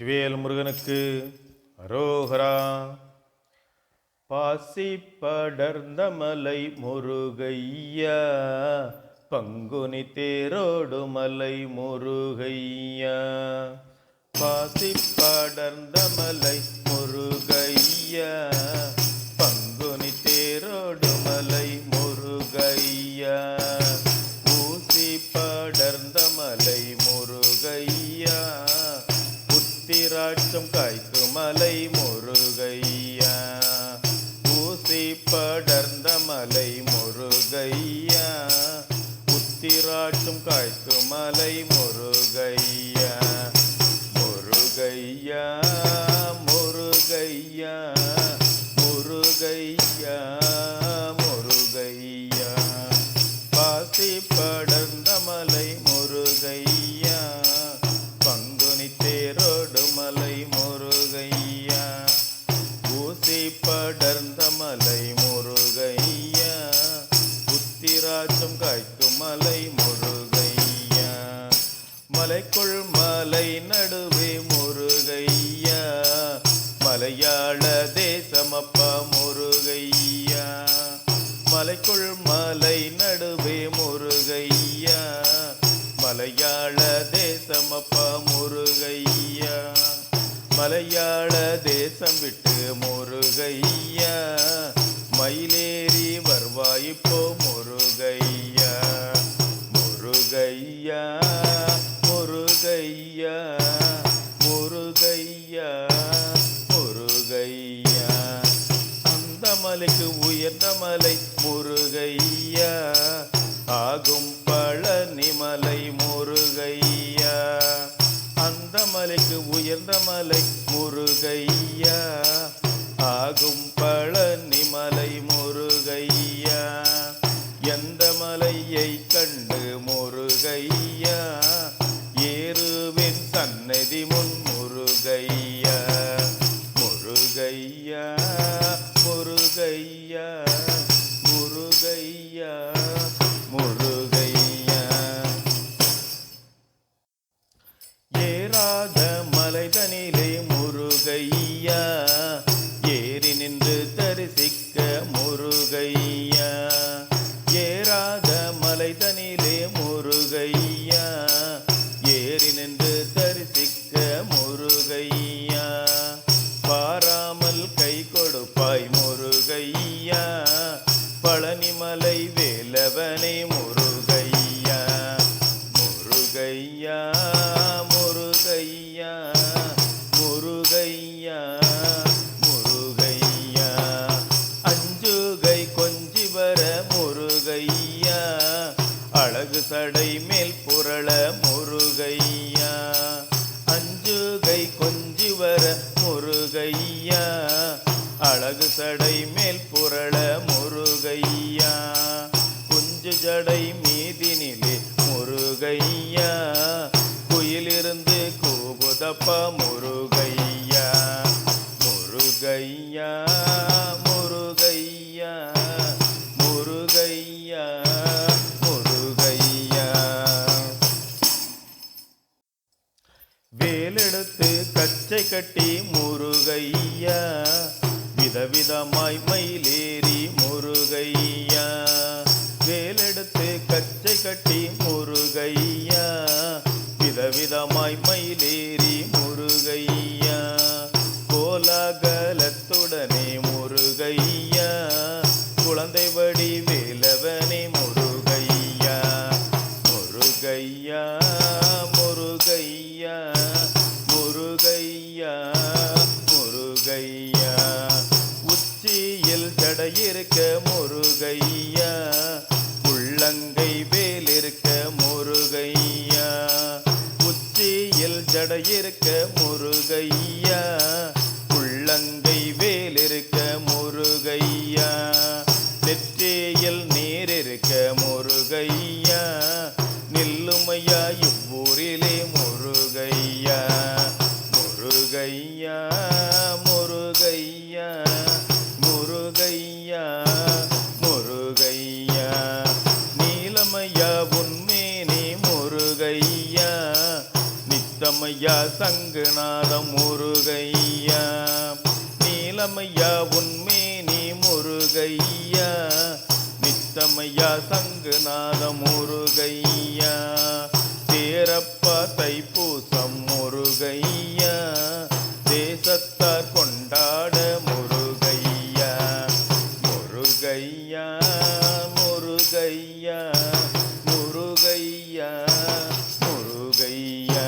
வெற்றிவேல் முருகனுக்கு அரோகரா. பாசி படர்ந்த மலை முருகையா. பங்குனி தேரோடு மலை முருகையா. பாசி படர்ந்த மலை முருகையா. பங்குனி தேரோடு மலை முருகையா. கந்தமலை முருகையா உத்திராட்சம் காய்க்கு மலை முருகையா. முருகையா முருகையா முருகையா. மலையாள தேசமப்பா முருகையா? மலையாள தேசம் விட்டு முருகையா? மயிலேறி வருவாய்ப்போ முருகையா? முருகையா முருகையா முருகையா முருகையா? அந்த மலைக்கு உயர்ந்த மலை முருகையா. ஆகும் பழனி மலை முருகையா? எந்த மலையை கண்டு முருகையா? ஏறுவின் சன்னதி முன் முருகையா? வேலவனே முருகையா முருகையா முருகையா முருகையா முருகையா. அஞ்சுகை கொஞ்சி வர முருகையா அழகு சடை மேல் புரள முருகையா. அஞ்சுகை கொஞ்சி வர முருகையா அழகு சடை மேல் புரள முருகையா. ஜடை மீதினிலே முருகையா குயிலிருந்து கூபுதப்ப முருகையா. முருகையா முருகையா முருகையா முருகையா. வேலெடுத்து கச்சை கட்டி முருகையா விதவிதமாய் மயிலேறி முருகையா. வேல் கச்சை கட்டி முருகையா விதவிதமாய் மயிலேறி முருகையா. கோலாகலத்துடனே முருகையா குழந்தை வடி வேலவனே முருகையா. முருகையா முருகையா முருகையா முருகையா. உச்சியில் தடையிருக்க முருக முருகையா முருகையா முருகையா முருகையா. நீலமையா உன்மேனி முருகையா. நித்தமையா நித்தமையா முருகையா. நீலமையா உன்மேனி முருகையா. நித்தமையா சங்குநாதம் முருகையா. முருகையா முருகையா முருகையா.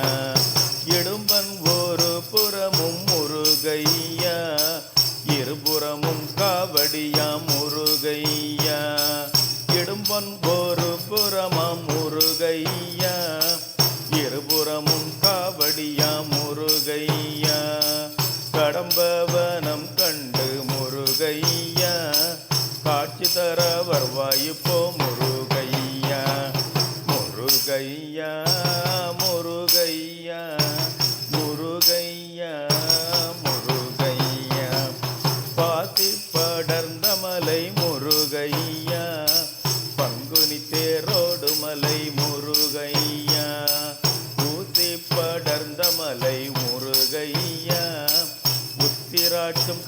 இடும்பன் ஒரு புறமும் முருகையா இருபுறமும் காவடியா முருகையா. இடும்பன் ஒரு புறமாம் முருகையா இருபுறமும் காவடியா முருகையா. கடம்பவனம் கண்டு முருகையா காட்சி தர வருவாயுப்போ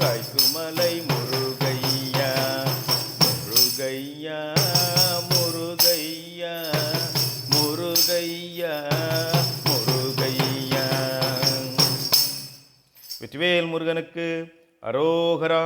உத்திராட்டும் முருகையா முருகையா முருகையா முருகையா முருகையா. வெற்றிவேல் முருகனுக்கு அரோகரா.